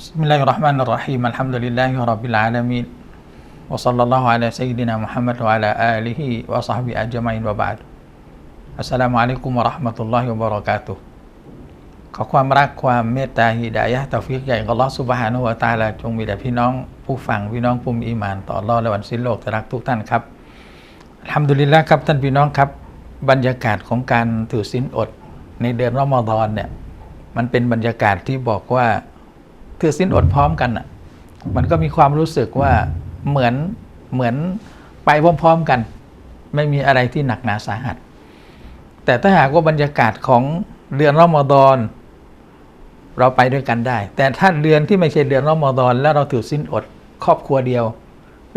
بسم الله الرحمن الرحيم الحمد لله رب العالمين وصلى الله على سيدنا محمد وعلى آله وصحبه أجمعين وبعد السلام عليكم ورحمة الله وبركاته ขอความรักความเมตตาฮิดายะห์ตอฟิกใหญ่ของอัลลอฮ์ซุบฮานะฮูวะตะอาลาจงมีแด่พี่น้องผู้ฟังพี่น้องผู้มีอีหมาน ต่ออัลลอฮ์และวันสิ้นโลกจะรักทุกท่านครับอัลฮัมดุลิลละครับท่านพี่น้องครับ บรรยากาศของการถือศีลอด ในเดือนรอมฎอนเนี่ยมันเป็นบรรยากาศที่บอกว่า ถือศีลอดพร้อมกันอะมันก็มีความรู้สึกว่าเหมือนเหมือนไปพร้อมๆกัน ไม่มีอะไรที่หนักหนาสาหัส แต่ถ้าหากว่าบรรยากาศของเดือนรอมฎอนเราไปด้วยกันได้ แต่ถ้าเดือนที่ไม่ใช่เดือนรอมฎอนแล้วเราถือศีลอดครอบครัวเดียว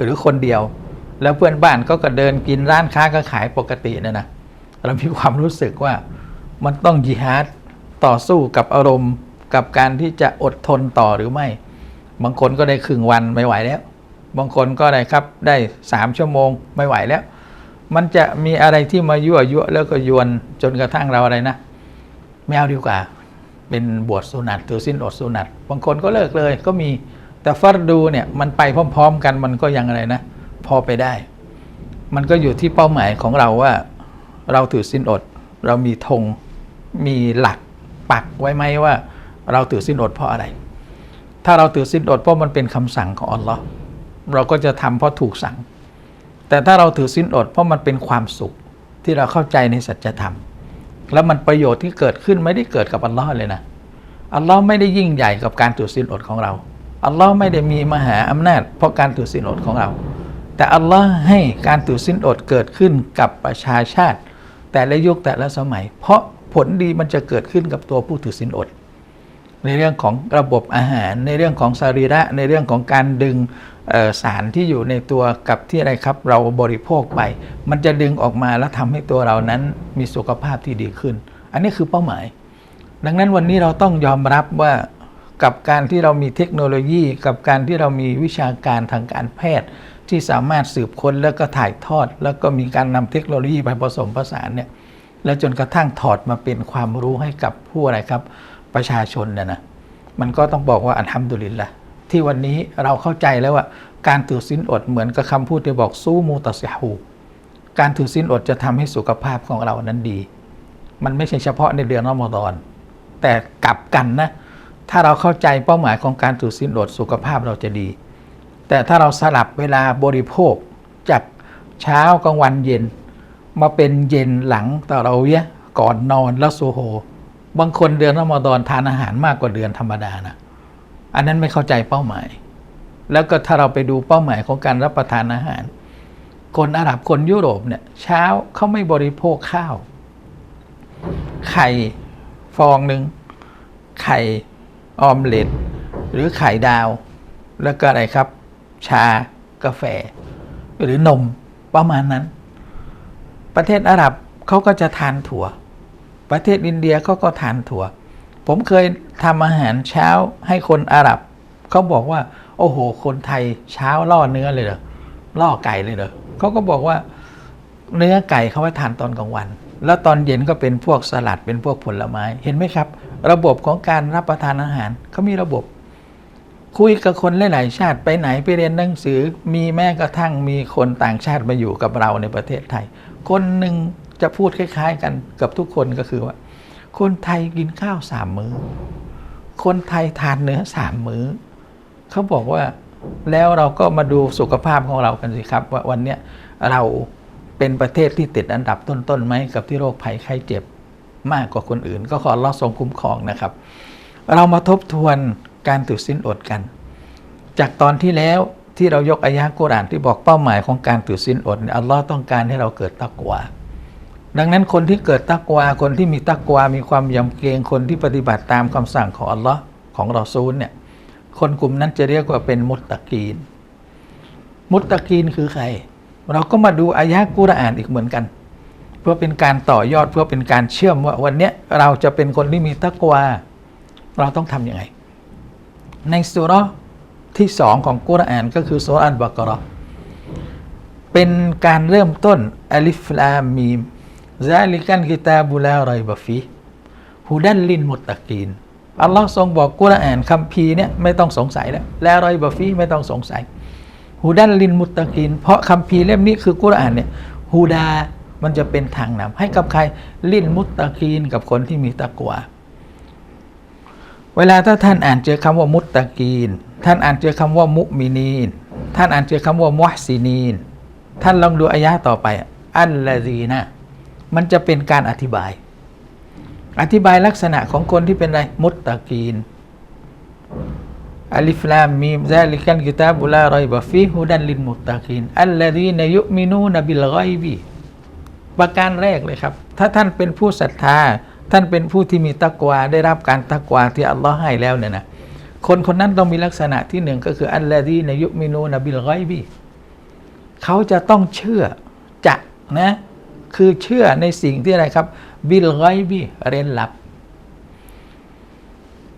หรือคนเดียว แล้วเพื่อนบ้านก็ก็เดินกินร้านค้าก็ขายปกตินะนะเรามีความรู้สึกว่ามันต้องยิฮาดต่อสู้กับอารมณ์ กับการที่จะอดทนต่อหรือไม่ บางคนก็ได้ครึ่งวันไม่ไหวแล้ว บางคนก็ได้ครับได้สามชั่วโมงไม่ไหวแล้ว มันจะมีอะไรที่มายั่วยุแล้วก็ยวนจนกระทั่งเราอะไรนะไม่เอาดีกว่า เป็นบวชสุนัตถือสิ้นอดสุนัตบางคนก็เลิกเลยก็มีแต่ฟัรดูเนี่ยมันไปพร้อม ๆ กันมันก็ยังอะไรนะ พอไปได้ มันก็อยู่ที่เป้าหมายของเราว่า เราถือสิ้นอด เรามีธงมีหลักปักไว้ไหมว่า เราถือสิ้นอดเพราะอะไร ถ้าเราถือสิ้นอดเพราะมันเป็นคำสั่งของอัลลอฮ์เราก็จะทำเพราะถูกสั่ง แต่ถ้าเราถือสิ้นอดเพราะมันเป็นความสุขที่เราเข้าใจในสัจธรรม แล้วมันประโยชน์ที่เกิดขึ้นไม่ได้เกิดกับอัลลอฮ์เลยนะอัลลอฮ์ไม่ได้ยิ่งใหญ่กับการถือศีลอดของเราอัลลอฮ์ไม่ได้มีมหาอำนาจ เพราะการถือศีลอดของเรา แต่อัลลอฮ์ให้การถือศีลอดเกิดขึ้นกับประชาชาติ แต่ละยุคแต่ละสมัย เพราะผลดีมันจะเกิดขึ้นกับตัวผู้ถือศีลอด ในเรื่องของระบบอาหาร ในเรื่องของสรีระ ในเรื่องของการดึงสารที่อยู่ในตัวกับที่อะไรครับ เราบริโภคไป มันจะดึงออกมาแล้วทำให้ตัวเรานั้นมีสุขภาพที่ดีขึ้น อันนี้คือเป้าหมาย ดังนั้นวันนี้เราต้องยอมรับว่ากับการที่เรามีเทคโนโลยี กับการที่เรามีวิชาการทางการแพทย์ ที่สามารถสืบค้นแล้วก็ถ่ายทอด แล้วก็มีการนำเทคโนโลยีไปผสมผสานเนี่ยแล้วจนกระทั่งถอดมาเป็นความรู้ให้กับผู้อะไรครับ ประชาชนเนี่ยนะมันก็ต้องบอกว่าอัลฮัมดุลิลละที่วันนี้เราเข้าใจแล้วว่าการถือศีลอดเหมือนกับคำพูดที่บอกสู้มูตัสยาหูการถือศีลอดจะทำให้สุขภาพของเรานั้นดี มันไม่ใช่เฉพาะในเดือนรอมฎอน แต่กลับกันนะ ถ้าเราเข้าใจเป้าหมายของการถือศีลอดสุขภาพเราจะดี แต่ถ้าเราสลับเวลาบริโภคจากเช้ากลางวันเย็น มาเป็นเย็นหลังตะเราเวียก่อนนอนแล้วโซโฮ บางคนเดือนรอมฎอนทานอาหารมากกว่าเดือนธรรมดานะอันนั้นไม่เข้าใจเป้าหมาย แล้วก็ถ้าเราไปดูเป้าหมายของการรับประทานอาหาร คนอาหรับคนยุโรปเนี่ยเช้าเขาไม่บริโภคข้าว ไข่ฟองหนึ่งไข่ออมเล็ตหรือไข่ดาว แล้วก็อะไรครับ ชากาแฟ หรือนมประมาณนั้น ประเทศอาหรับเขาก็จะทานถั่ว ประเทศอินเดียเขาก็ทานถั่ว ผมเคยทำอาหารเช้าให้คนอาหรับเขาบอกว่า โอ้โห คนไทยเช้าล่อเนื้อเลยเหรอล่อไก่เลยเหรอเขาก็บอกว่าเนื้อไก่เขาไว้ทานตอนกลางวัน แล้วตอนเย็นก็เป็นพวกสลัดเป็นพวกผลไม้เห็นไหมครับ ระบบของการรับประทานอาหารเขามีระบบ คุยกับคนหลายๆชาติไปไหนไปเรียนหนังสือ มีแม้กระทั่งมีคนต่างชาติมาอยู่กับเราในประเทศไทย คนหนึ่ง จะพูดคล้าย ๆ กันกับทุกคนก็คือว่า คนไทยกินข้าวสามมือ้อ คนไทยทานเนื้อสามมื้อเขาบอกว่าแล้วเราก็มาดูสุขภาพของเรากันสิครับ ว่าวันนี้เราเป็นประเทศที่ติดอันดับต้นๆไหมกับที่โรคภัยไข้เจ็บมากกว่าคนอื่น ก็ขอรอดทรงคุ้มครองนะครับ เรามาทบทวนการถือศีลอดกัน จากตอนที่แล้วที่เรายกอายะห์กุรานที่บอกเป้าหมายของการถือศีลอดอัลลอฮ์ต้องการให้เราเกิดตักวา ดังนั้นคนที่เกิดตักวา คนที่มีตักวา มีความยำเกรงคนที่ปฏิบัติตามคำสั่งของอัลลอฮ์ของรอซูลเนี่ยคนกลุ่มนั้นจะเรียกว่าเป็นมุตตะกีน มุตตะกีนคือใคร เราก็มาดูอายะกุรอานอีกเหมือนกัน เพื่อเป็นการต่อยอดเพื่อเป็นการเชื่อมว่าวันนี้เราจะเป็นคนที่มีตักวา เราต้องทำยังไง ในสุรที่สองของกุรอานก็คือสุรอัลบากราะห์เป็นการเริ่มต้นอัลิฟลามีม ซาลิกันกิตาบุลารอยบฟีฮุดันลินมุตตะกีนอัลลอฮ์ทรงบอกกุรอานคัมภีร์เนี่ยไม่ต้องสงสัยแล้วแล้วรอยบะฟีไม่ต้องสงสัยฮูดันลินมุตตะกินเพราะคัมภีร์เล่มนี้คือกุรอานเนี่ยฮูดามันจะเป็นทางนำให้กับใครลินมุตตะกีนกับคนที่มีตะกวาเวลาถ้าท่านอ่านเจอคำว่ามุตตะกีน ท่านอ่านเจอคำว่ามุมินีน ท่านอ่านเจอคำว่ามุฮซินีน ท่านลองดูอายะต่อไป อัลลาซีนะ มันจะเป็นการอธิบาย อธิบายลักษณะของคนที่เป็นอะไรมุตตะกีนอัลิฟลามมีซาลิกันกิตาบุลารอยบฟีฮุดันลินมุตตะกีนอัลลาซีนยุมินูนบิลไกบีประการแรกเลยครับ ถ้าท่านเป็นผู้ศรัทธา ท่านเป็นผู้ที่มีตักวาได้รับการตักวาที่อัลลอฮ์ให้แล้วเนี่ยนะคนคนนั้นต้องมีลักษณะที่หนึ่งก็คืออัลลอฮีนยุมินูนบิลไกบีเขาจะต้องเชื่อจะนะ คือเชื่อในสิ่งที่อะไรครับ บิลไกบีเร้นลับ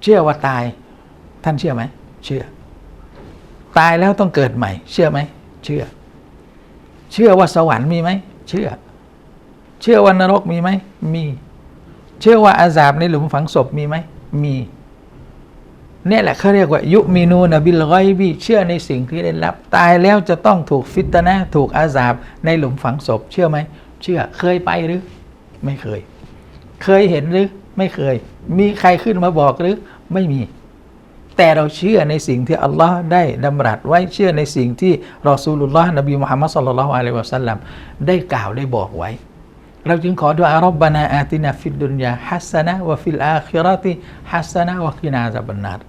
เชื่อว่าตาย ท่านเชื่อไหม เชื่อ ตายแล้วต้องเกิดใหม่ เชื่อไหม เชื่อ เชื่อว่าสวรรค์มีไหม เชื่อ เชื่อว่านรกมีไหม มี เชื่อว่าอาซาบในหลุมฝังศพมีไหม มีเนี่ยแหละเขาเรียกว่า ยุมินูนบิลไกบีเชื่อในสิ่งที่ได้รับ ตายแล้วจะต้องถูกฟิตนะห์ถูกอาซาบในหลุมฝังศพเชื่อไหม เชื่อ เคยไปหรือ ไม่เคย เคยเห็นหรือ ไม่เคย มีใครขึ้นมาบอกหรือ ไม่มี แต่เราเชื่อในสิ่งที่อัลลอฮ์ได้ดำรัสไว้เชื่อในสิ่งที่รอซูลุลลอฮ์นบีมุฮัมมัดสุลลัลลอฮุอะลัยฮิวะสัลลัมได้กล่าวได้บอกไว้ เราจึงขอดุอารับบานาอาตินาฟิดดุนยาฮัสนะวะฟิลอาคิรติฮัสนะวะกินาซาบันนาร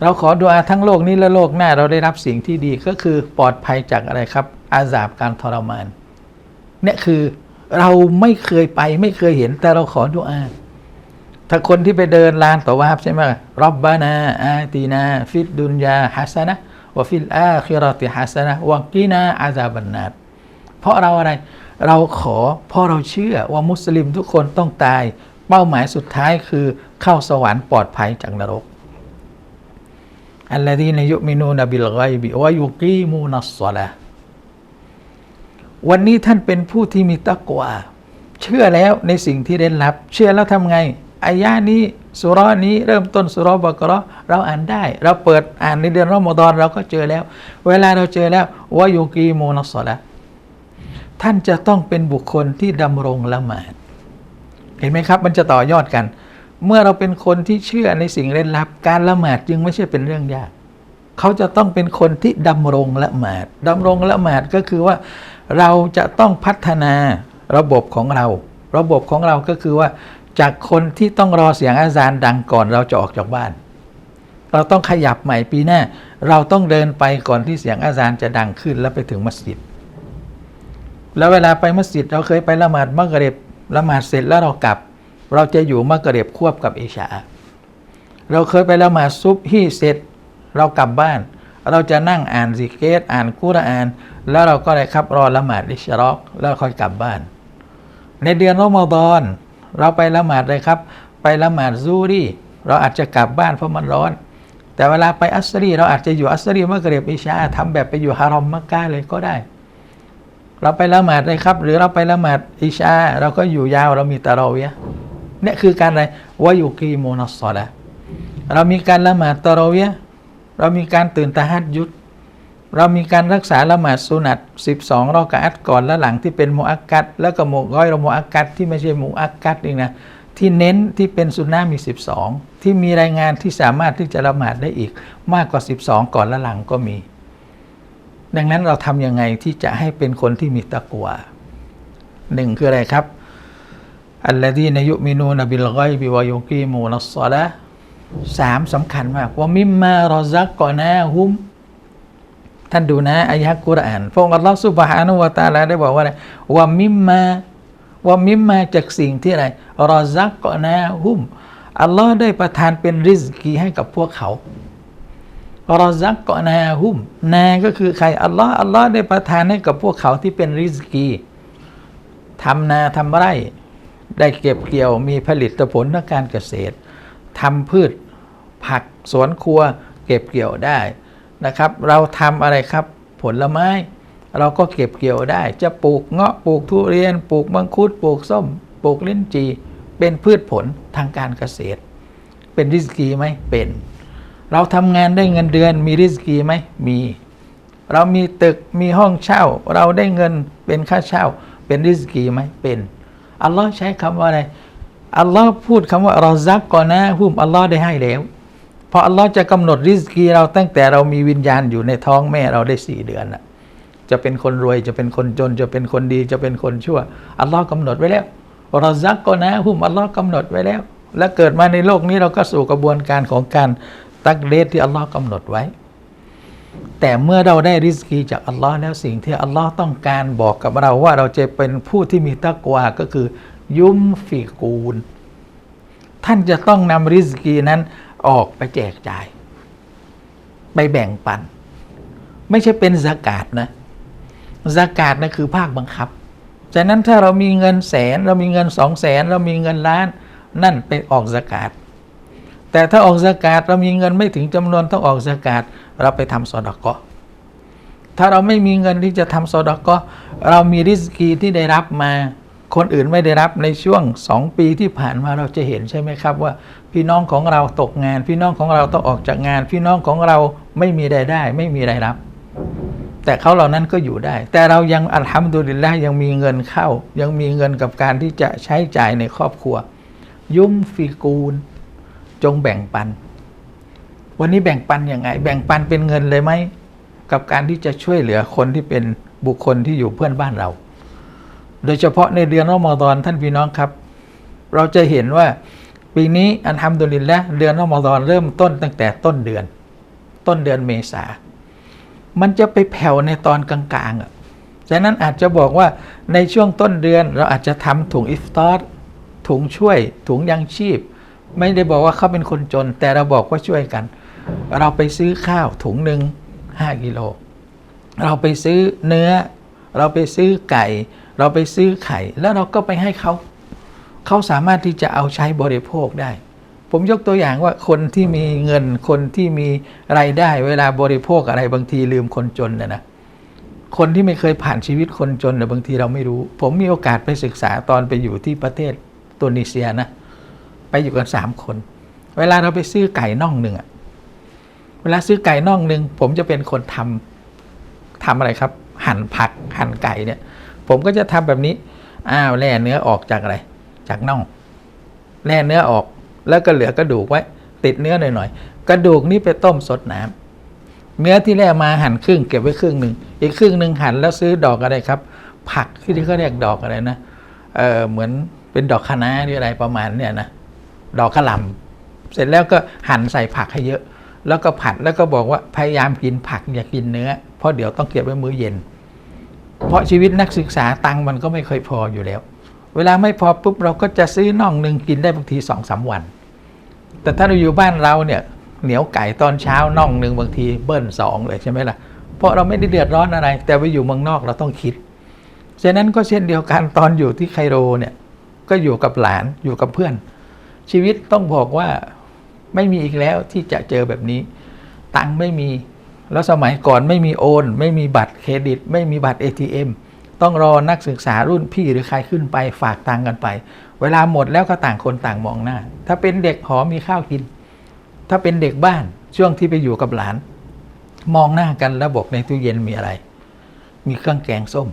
เราขอดุอาทั้งโลกนี้และโลกหน้าเราได้รับสิ่งที่ดีก็คือปลอดภัยจากอะไรครับ อาซาบการทรมาน เนี่ยคือเราไม่เคยไปไม่เคยเห็น แต่เราขอดุอาถ้าคนที่ไปเดินลานตะวาบใช่ไหมรับบานาอาตินา ฟิดดุนยาฮัสนะวฟิลอาคิรติฮัสนะวกินาอาซาบันนารเพราะเราอะไรเราขอเพราะเราเชื่อว่ามุสลิมทุกคนต้องตาย เป้าหมายสุดท้ายคือเข้าสวรรค์ปลอดภัยจากนรกอัลลอฮีนยุมินูนบิลไกบิวะยุกีมูนัสซอละ วันนี้ท่านเป็นผู้ที่มีตักวาเชื่อแล้วในสิ่งที่ได้รับ เชื่อแล้วทำไงอายะนี้สุรานี้เริ่มต้นสุรบกเราะเราอ่านได้ เราเปิดอ่านในเดือนรอมฎอนเราก็เจอแล้ว เวลาเราเจอแล้ววะยุกีโมนัสละท่านจะต้องเป็นบุคคลที่ดำรงละหมาดเห็นไหมครับ มันจะต่อยอดกัน เมื่อเราเป็นคนที่เชื่อในสิ่งเร้นลับ การละหมาดจึงไม่ใช่เป็นเรื่องยาก เขาจะต้องเป็นคนที่ดำรงละหมาดดำรงละหมาดก็คือว่า เราจะต้องพัฒนาระบบของเรา ระบบของเราก็คือว่า จากคนที่ต้องรอเสียงอาจารย์ดังก่อนเราจะออกจากบ้าน เราต้องขยับใหม่ปีหน้า เราต้องเดินไปก่อนที่เสียงอาจารย์จะดังขึ้นแล้วไปถึงมัสยิด แล้วเวลาไปมัสยิดเราเคยไปละหมาดมักริบละหมาดเสร็จแล้วเรากลับ เราจะอยู่มักริบควบกับอิชาเราเคยไปละหมาดซุบฮี่เสร็จ เรากลับบ้าน เราจะนั่งอ่านซิกเกตอ่านกุรอาน แล้วเราก็เลยครับรอละหมาดอิชรอกแล้วค่อยกลับบ้าน ในเดือนรอมฎอนเราไปละหมาดเลยครับ ไปละหมาดซูรีเราอาจจะกลับบ้านเพราะมันร้อน แต่เวลาไปอัสรีเราอาจจะอยู่อัสรีมักริบอิชาทำแบบไปอยู่ฮารอมมักกะเลยก็ได้ เราไปละหมาดเลยครับ หรือเราไปละหมาดอิชาเราก็อยู่ยาวเรามีตะราะเวียะเนี่ยคือการอะไรวายุกีโมนัสซอละเรามีการละหมาดตะราะเวียะเรามีการตื่นตะฮัดยุด เรามีการรักษาละหมาดสุนัต12รอกะอัตก่อนและหลังที่เป็นโมอักกัดแล้วก็โมก้อยรมุอักกัดที่ไม่ใช่โมอักกัดนี่นะที่เน้นที่เป็นสุนนะมี 12 ที่มีรายงานที่สามารถที่จะละหมาดได้อีกมากกว่า 12 ก่อนและหลังก็มี ดังนั้นเราทำยังไงที่จะให้เป็นคนที่มีตะกวาหนึ่งคืออะไรครับอัลลอฮีนายุมินูนบิลไกบิวายุกีมูนัสซอละสามสำคัญมากว่ามิมมารอซักก่อนาฮุม ท่านดูนะอายะกุรอานพระองค์อัลลอฮฺสุบฮานุวะตาลาได้บอกว่าอะไรว่ามิมมาว่ามิมมาจากสิ่งที่อะไรรอซักกอนาฮุมอัลลอฮ์ได้ประทานเป็นริสกีให้กับพวกเขารอซักกอนาฮุมนาก็คือใครอัลลอฮ์อัลลอฮ์ได้ประทานให้กับพวกเขาที่เป็นริสกีทำนาทำไร่ได้เก็บเกี่ยวมีผลิตผลทางการเกษตรทำพืชผักสวนครัวเก็บเกี่ยวได้ นะครับ เราทำอะไรครับผลไม้ เราก็เก็บเกี่ยวได้ จะปลูกเงาะปลูกทุเรียน ปลูกมังคุดปลูกส้ม ปลูกลิ้นจี เป็นพืชผลทางการเกษตร เป็นริสกีไหมเป็น เราทำงานได้เงินเดือนมีริสกีไหมมี เรามีตึกมีห้องเช่า เราได้เงินเป็นค่าเช่า เป็นริสกีไหมเป็นอัลลอฮ์ใช้คำว่าอะไรอัลลอฮ์พูดคำว่าเราซักก่อนนะผู้อัลลอฮ์ได้ให้แล้ว พราะอัลลอฮ์จะกำหนดริสกีเราตั้งแต่เรามีวิญญาณอยู่ในท้องแม่เราได้สี่เดือนน่ะจะเป็นคนรวยจะเป็นคนจนจะเป็นคนดีจะเป็นคนชั่ว อัลลอฮ์กำหนดไว้แล้วเราซักก่อนนะผู้อัลลอฮ์กำหนดไว้แล้ว และเกิดมาในโลกนี้เราก็สู่กระบวนการของการตักเดทที่อัลลอฮ์กำหนดไว้ แต่เมื่อเราได้ริสกีจากอัลลอฮ์แล้วสิ่งที่อัลลอฮ์ต้องการบอกกับเราว่าเราจะเป็นผู้ที่มีตักวาก็คือ ยุมฟิกูล ท่านจะต้องนำริสกีนั้น ออกไปแจกจ่าย ไปแบ่งปัน ไม่ใช่เป็นสกาดนะสกาดนะคือภาคบังคับฉะนั้นถ้าเรามีเงินแสน เรามีเงินสองแสน เรามีเงินล้าน นั่นไปออกสกาดแต่ถ้าออกสกาดเรามีเงินไม่ถึงจำนวนต้องออกสกาดเราไปทำสอดกอถ้าเราไม่มีเงินที่จะทำสอดกอเรามีริสกีที่ได้รับมา คนอื่นไม่ได้รับในช่วงสองปีที่ผ่านมาเราจะเห็นใช่ไหมครับว่า พี่น้องของเราตกงาน พี่น้องของเราต้องออกจากงาน พี่น้องของเราไม่มีรายได้ ไม่มีรายรับ แต่เขาเหล่านั้นก็อยู่ได้ แต่เรายังอัลฮัมดุลิลละยังมีเงินเข้า ยังมีเงินกับการที่จะใช้จ่ายในครอบครัว ยุ่มฟิกูล จงแบ่งปัน วันนี้แบ่งปันยังไง แบ่งปันเป็นเงินเลยไหมกับการที่จะช่วยเหลือคนที่เป็นบุคคลที่อยู่เพื่อนบ้านเรา โดยเฉพาะในเดือนรอมฎอนท่านพี่น้องครับ เราจะเห็นว่าปีนี้อันทำดุลินและเดือนรอมฎอนเริ่มต้นตั้งแต่ต้นเดือน ต้นเดือนเมษา มันจะไปแผ่วในตอนกลางๆอะฉะนั้นอาจจะบอกว่าในช่วงต้นเดือนเราอาจจะทำถุงอิฟตอร์ถุงช่วยถุงยังชีพ ไม่ได้บอกว่าเขาเป็นคนจน แต่เราบอกว่าช่วยกัน เราไปซื้อข้าวถุงหนึ่งห้ากิโลเราไปซื้อเนื้อ เราไปซื้อไก่ เราไปซื้อไข่แล้วเราก็ไปให้เขา เขาสามารถที่จะเอาใช้บริโภคได้ ผมยกตัวอย่างว่าคนที่มีเงินคนที่มีไรายได้เวลาบริโภคอะไรบางทีลืมคนจนนะนะคนที่ไม่เคยผ่านชีวิตคนจนเนี่ยบางทีเราไม่รู้ ผมมีโอกาสไปศึกษาตอนไปอยู่ที่ประเทศตุนิเซียนะ ไปอยู่กันสามคน เวลาเราไปซื้อไก่น่องหนึ่งอะเวลาซื้อไก่น่องหนึ่งผมจะเป็นคนทำทำอะไรครับ หั่นผักหั่นไก่เนี่ย ผมก็จะทำแบบนี้ อ้าวแล่เนื้อออกจากอะไร จากน่องแล่เนื้อออก แล้วก็เหลือกระดูกไว้ ติดเนื้อหน่อยๆ กระดูกนี้ไปต้มสดน้ำเนื้อที่แล่มาหั่นครึ่งเก็บไว้ครึ่งหนึ่ง อีกครึ่งหนึ่งหั่นแล้วซื้อดอกอะไรครับ ผักที่เขาเรียกดอกอะไรนะ เออเหมือนเป็นดอกคะน้าหรืออะไรประมาณเนี่ยนะ ดอกกระหล่ำเสร็จแล้วก็หั่นใส่ผักให้เยอะ แล้วก็ผัดแล้วก็บอกว่าพยายามกินผักอย่ากินเนื้อ เพราะเดี๋ยวต้องเก็บไว้มื้อเย็น เพราะชีวิตนักศึกษาตังค์มันก็ไม่เคยพออยู่แล้ว เวลาไม่พอปุ๊บเราก็จะซื้อน่องหนึ่งกินได้บางทีสองสามวัน แต่ถ้าเราอยู่บ้านเราเนี่ยเหนียวไก่ตอนเช้าน่องหนึ่งบางทีเบิ้ลสองเลยใช่ไหมล่ะ เพราะเราไม่ได้เดือดร้อนอะไร แต่ไปอยู่เมืองนอกเราต้องคิด ฉะนั้นก็เช่นเดียวกันตอนอยู่ที่ไคโรเนี่ยก็อยู่กับหลานอยู่กับเพื่อน ชีวิตต้องบอกว่าไม่มีอีกแล้วที่จะเจอแบบนี้ ตังค์ไม่มี แล้วสมัยก่อนไม่มีโอน ไม่มีบัตรเครดิต ไม่มีบัตร ATM ต้องรอนักศึกษารุ่นพี่หรือใครขึ้นไปฝากตังค์กันไป เวลาหมดแล้วก็ต่างคนต่างมองหน้า ถ้าเป็นเด็กหอมีข้าวกิน ถ้าเป็นเด็กบ้านช่วงที่ไปอยู่กับหลาน มองหน้ากันแล้วบอกในตู้เย็นมีอะไร มีเครื่องแกงส้ม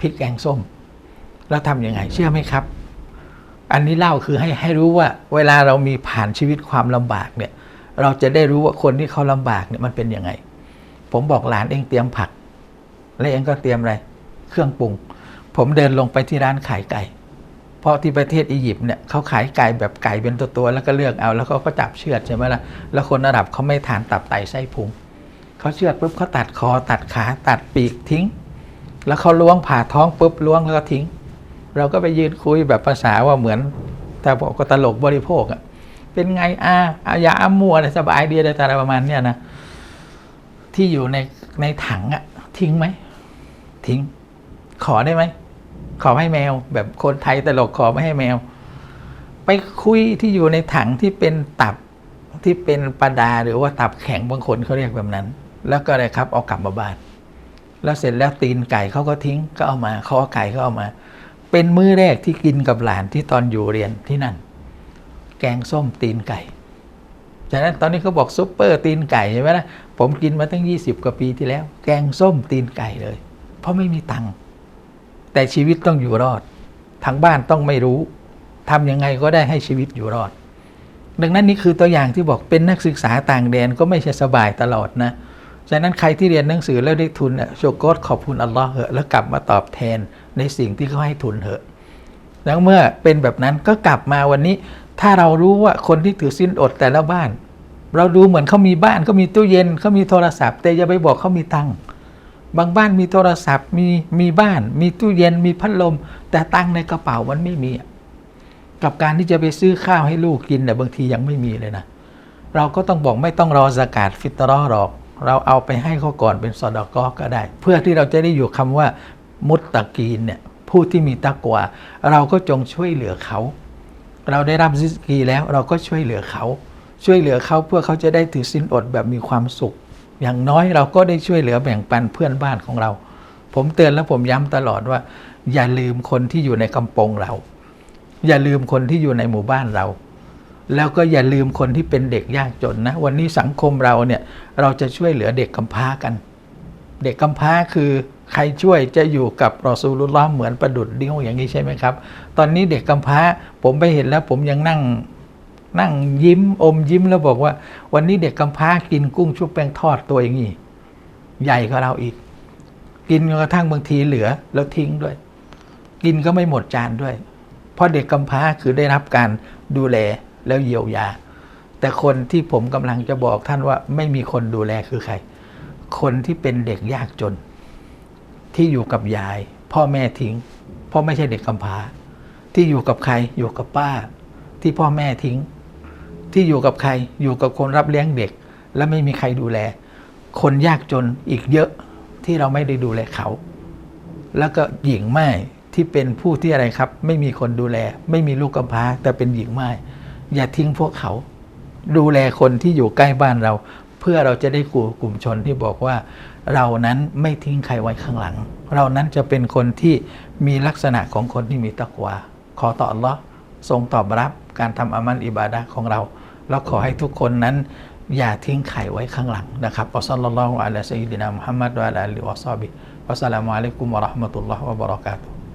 พริกแกงส้ม แล้วทำยังไง เชื่อไหมครับ อันนี้เล่าคือให้ให้รู้ว่า เวลาเรามีผ่านชีวิตความลำบากเนี่ย เราจะได้รู้ว่าคนที่เขาลำบากเนี่ยมันเป็นยังไง ผมบอกหลานเองเตรียมผัก และเองก็เตรียมอะไร เครื่องปรุง ผมเดินลงไปที่ร้านขายไก่ เพราะที่ประเทศอียิปต์เนี่ยเขาขายไก่แบบไก่เป็นตัวๆแล้วก็เลือกเอาแล้วเขาก็จับเชือดใช่ไหมล่ะ แล้วคนอาหรับเขาไม่ทานตับไตไส้พุงเขาเชือดปุ๊บเขาตัดคอตัดขาตัดปีกทิ้ง แล้วเขาล้วงผ่าท้องปุ๊บล้วงแล้วก็ทิ้ง เราก็ไปยืนคุยแบบภาษาว่าเหมือน แต่บอกก็ตลกบริโภคอะเป็นไงอาอายาอามัวอะไรสบายดีแต่อะไรประมาณเนี้ยนะ ที่อยู่ในในถังอะทิ้งไหม ทิ้ง ขอได้ไหม ขอให้แมว แบบคนไทยตลกขอไม่ให้แมว ไปคุยที่อยู่ในถังที่เป็นตับที่เป็นปลาดาหรือว่าตับแข็งบางคนเขาเรียกแบบนั้น แล้วก็อะไรครับเอากลับมาบ้าน แล้วเสร็จแล้วตีนไก่เขาก็ทิ้งก็เอามาเขาเอไก่เขาเอามา เป็นมื้อแรกที่กินกับหลานที่ตอนอยู่เรียนที่นั่น แกงส้มตีนไก่ ฉะนั้นตอนนี้เขาบอกซุปเปอร์ตีนไก่ใช่ไหมนะผมกินมาตั้ง 20 กว่าปีที่แล้ว แกงส้มตีนไก่เลย เพราะไม่มีตังค์แต่ชีวิตต้องอยู่รอดทางบ้านต้องไม่รู้ทำยังไงก็ได้ให้ชีวิตอยู่รอด ดังนั้นนี่คือตัวอย่างที่บอกเป็นนักศึกษาต่างแดนก็ไม่ใช่สบายตลอดนะฉะนั้นใครที่เรียนหนังสือแล้วได้ทุนอะโชโกรขอบคุณอัลลอฮ์เหอะแล้วกลับมาตอบแทนในสิ่งที่เขาให้ทุนเหอะแล้วเมื่อเป็นแบบนั้นก็กลับมาวันนี้ ถ้าเรารู้ว่าคนที่ถือสินอดแต่ละบ้าน เราดูเหมือนเขามีบ้านเขามีตู้เย็นเขามีโทรศัพท์ แต่อย่าไปบอกเขามีตังค์บางบ้านมีโทรศัพท์มีมีบ้าน มีตู้เย็นมีพัดลม แต่ตังค์ในกระเป๋ามันไม่มีกับการที่จะไปซื้อข้าวให้ลูกกินเนี่ยบางทียังไม่มีเลยนะ เราก็ต้องบอกไม่ต้องรอสกาดฟิตรอหรอก เราเอาไปให้เขาก่อนเป็นสอดอกอก็ได้ เพื่อที่เราจะได้อยู่คำว่ามุตตะกีนเนี่ยผู้ที่มีตักวาเราก็จงช่วยเหลือเขา เราได้รับซิสกีแล้วเราก็ช่วยเหลือเขา ช่วยเหลือเขาเพื่อเขาจะได้ถือสินอดแบบมีความสุข อย่างน้อยเราก็ได้ช่วยเหลือแบ่งปันเพื่อนบ้านของเรา ผมเตือนและผมย้ำตลอดว่า อย่าลืมคนที่อยู่ในกำปงเรา อย่าลืมคนที่อยู่ในหมู่บ้านเรา แล้วก็อย่าลืมคนที่เป็นเด็กยากจนนะ วันนี้สังคมเราเนี่ยเราจะช่วยเหลือเด็กกำพร้ากัน เด็กกำพร้าคือ ใครช่วยจะอยู่กับรอซูลุลลอฮ์เหมือนประดุดดิ้วอย่างนี้ใช่ไหมครับ ตอนนี้เด็กกำพร้าผมไปเห็นแล้วผมยังนั่งนั่งยิ้มอมยิ้มแล้วบอกว่า วันนี้เด็กกำพร้ากินกุ้งชุบแป้งทอดตัวอย่างนี้ใหญ่กว่าเราอีก กินจนกระทั่งบางทีเหลือแล้วทิ้งด้วย กินก็ไม่หมดจานด้วย เพราะเด็กกำพร้าคือได้รับการดูแลแล้วเยียวยา แต่คนที่ผมกำลังจะบอกท่านว่าไม่มีคนดูแลคือใคร คนที่เป็นเด็กยากจน ที่อยู่กับยาย พ่อแม่ทิ้งพราะไม่ใช่เด็กกำพร้า ที่อยู่กับใครอยู่กับป้า ที่พ่อแม่ทิ้ง ที่อยู่กับใครอยู่กับคนรับเลี้ยงเด็ก และไม่มีใครดูแล คนยากจนอีกเยอะที่เราไม่ได้ดูแลเขา แล้วก็หญิงไม้ที่เป็นผู้ที่อะไรครับ ไม่มีคนดูแล ไม่มีลูกกำพร้า แต่เป็นหญิงไม้อย่าทิ้งพวกเขา ดูแลคนที่อยู่ใกล้บ้านเรา เพื่อเราจะได้กลุ่มชนที่บอกว่า เรานั้นไม่ทิ้งใครไว้ข้างหลัง เรานั้นจะเป็นคนที่มีลักษณะของคนที่มีตักวา ขอต่ออัลลอทรงตอบรับการทำอามันอิบาดะห์ของเรา แล้วขอให้ทุกคนนั้นอย่าทิ้งไข่ไว้ข้างหลังนะครับอัสลลัลลอฮุอะลัยฮิวะซัลลัมมุฮัมมัดวะอะลาอาลิฮิวะซอบิฮิวะสสลามุอะลัยกุมวะราะห์มะตุลลอฮ์วะบะเราะกาตุฮ์